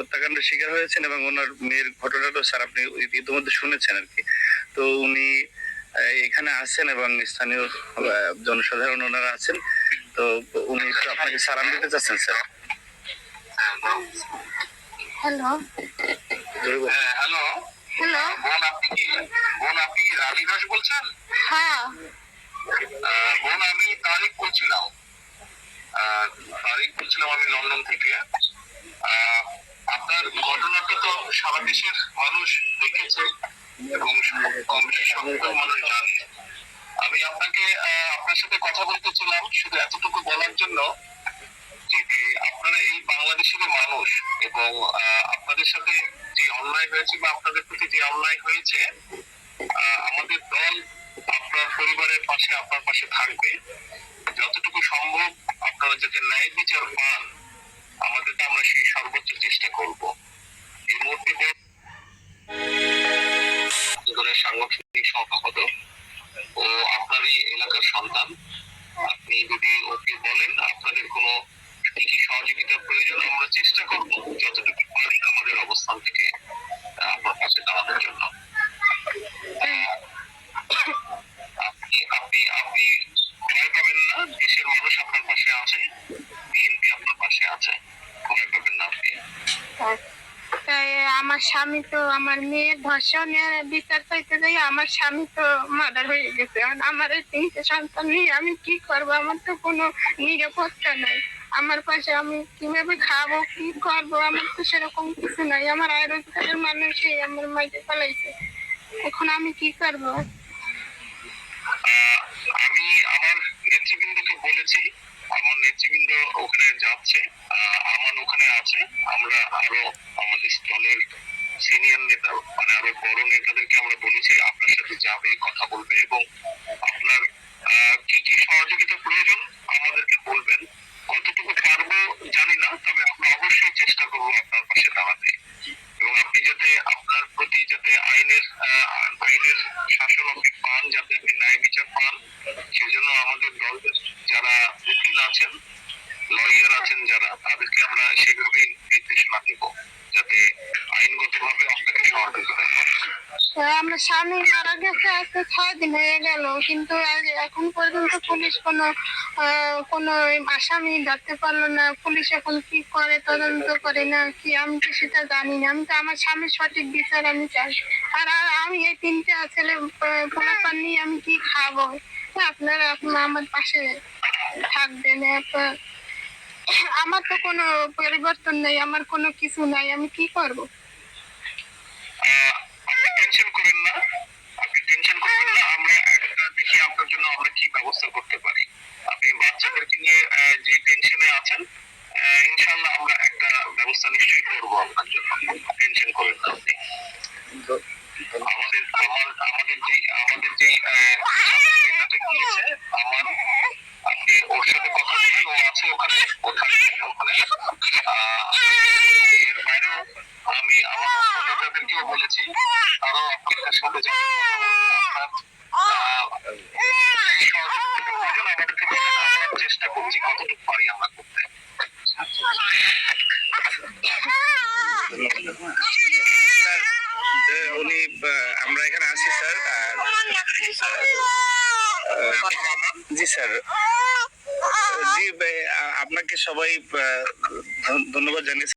হত্যাকাণ্ডের শিকার হয়েছেন এবং ওনার মেয়ের ঘটনাটা স্যার আপনি ইতিমধ্যে শুনেছেন আর কি। তো উনি আহ, এখানে আছেন এবং স্থানীয় জনসাধারণ ওনারা আছেন। তো উনি একটু আপনাকে সালাম দিতে চাচ্ছেন স্যার। হ্যালো। হ্যাঁ হ্যালো। হ্যালো। বোন আপনি কি বোন আপনি রানী দাস বলছেন? হ্যাঁ। বোন আমি তারিক বলছিলাম। আহ, তারিক বলছিলাম আমি লন্ডন থেকে আহ, আপনার ঘটনাটা তো সারা দেশের মানুষ দেখেছে এবং কম বেশি সংখ্যক মানুষ জানে। আমি আপনাকে আপনার সাথে কথা বলতে ছিলাম শুধু এতটুকু বলার জন্য যে আপনারা এই বাংলাদেশের মানুষ এবং আপনাদের সাথে যে অন্যায় হয়েছে বা আপনাদের প্রতি যে অন্যায় হয়েছে আমাদের দল আপনার পরিবারের পাশে আপনার পাশে থাকবে। যতটুকু সম্ভব আপনারা যাতে ন্যায় বিচার পান, আমাদেরকে আমরা সেই সর্বোচ্চ চেষ্টা করব। এলাকার সন্তান। আপনি যদি ওকে বলেন, আপনাদের কোনো কি কি সহযোগিতার প্রয়োজন, আমরা চেষ্টা করব যতটুকু পারি আমাদের অবস্থান থেকে আপনার পাশে দাঁড়ানোর জন্য। আপনি আপনি আপনি ভয় পাবেন না, দেশের মানুষ আপনার পাশে আছে, বিএনপি আপনার পাশে আছে। ভয় পাবেন না আপনি। আমার স্বামী তো আমার মেয়ের ধর্ষণের বিচার চাইতে যাই, আমার স্বামী তো মার্ডার হয়ে গেছে। আমার এই তিনটে সন্তান নিয়ে আমি কি করব? আমার তো কোনো নিরাপত্তা নাই। আমার পাশে আমি কীভাবে খাব, কি করব? আমার তো সেরকম কিছু নাই। আমার আয় রোজগারের মানুষই আমার মাইকে পালাইছে। এখন আমি কি করব? আমি আমার নেতৃবৃন্দকে বলেছি আমার নেতৃবৃন্দ ওখানে যাচ্ছে আমান ওখানে আছে। আমরা আরও আমাদের দলের সিনিয়র নেতা মানে আরও বড় নেতাদেরকে আমরা বলেছি, আপনার সাথে যাবে, কথা বলবে এবং আপনার কি কি সহযোগিতা প্রয়োজন আমাদেরকে বলবেন। কতটুকু পারব জানি না, তবে আমরা অবশ্যই চেষ্টা করব আপনার পাশে দাঁড়াতে। এবং আপনি যাতে আপনার প্রতি যাতে আইনের আইনের শাসন আপনি পান যাতে আপনি ন্যায় বিচার পান সেজন্য আমাদের দলের যারা উকিল আছেন লয়ার আছেন যারা তাদেরকে আমরা সেভাবেই নির্দেশনা দেব যাতে আইনগতভাবে আপনাকে সহযোগিতা করে তো আমার স্বামী মারা গেছে, আজকে ছয় দিন হয়ে গেল। কিন্তু এখন পর্যন্ত পুলিশ কোনো কোনো আসামি ধরতে পারল না। পুলিশ এখন কি করে, তদন্ত করে না, কি আমি তো সেটা জানি না। আমি তো আমার স্বামীর সঠিক বিচার আমি চাই। আর আমি এই তিনটা ছেলে পোলাপান নিয়ে আমি কি খাব? আপনারা আপনার আমার পাশে থাকবেন আপনার আমার তো কোনো পরিবর্তন নেই, আমার কোনো কিছু নাই, আমি কি করব আহ, আপনি টেনশন করেন না আপনি টেনশন করবেন না আমরা একটা দেখি আপনার জন্য আমরা কি ব্যবস্থা করতে পারি আপনি বাচ্চাদেরকে নিয়ে আহ, যে টেনশনে আছেন আহ, ইনশাল্লাহ আমরা একটা ব্যবস্থা নিশ্চয়ই করব আপনার জন্য টেনশন করেন না আপনি ওর সাথে কথা বলেন ও আছে ওখানে ওখানে বাইরেও আমি আমার নেতাদেরকেও বলেছি তারাও সাথে আপনার আমাদেরকে চেষ্টা করছি কতটুকু পারি আমরা করতে স্যার উনি আমরা এখানে আছি স্যার জি স্যার। জি আপনাকে সবাই ধন্যবাদ জানিয়েছি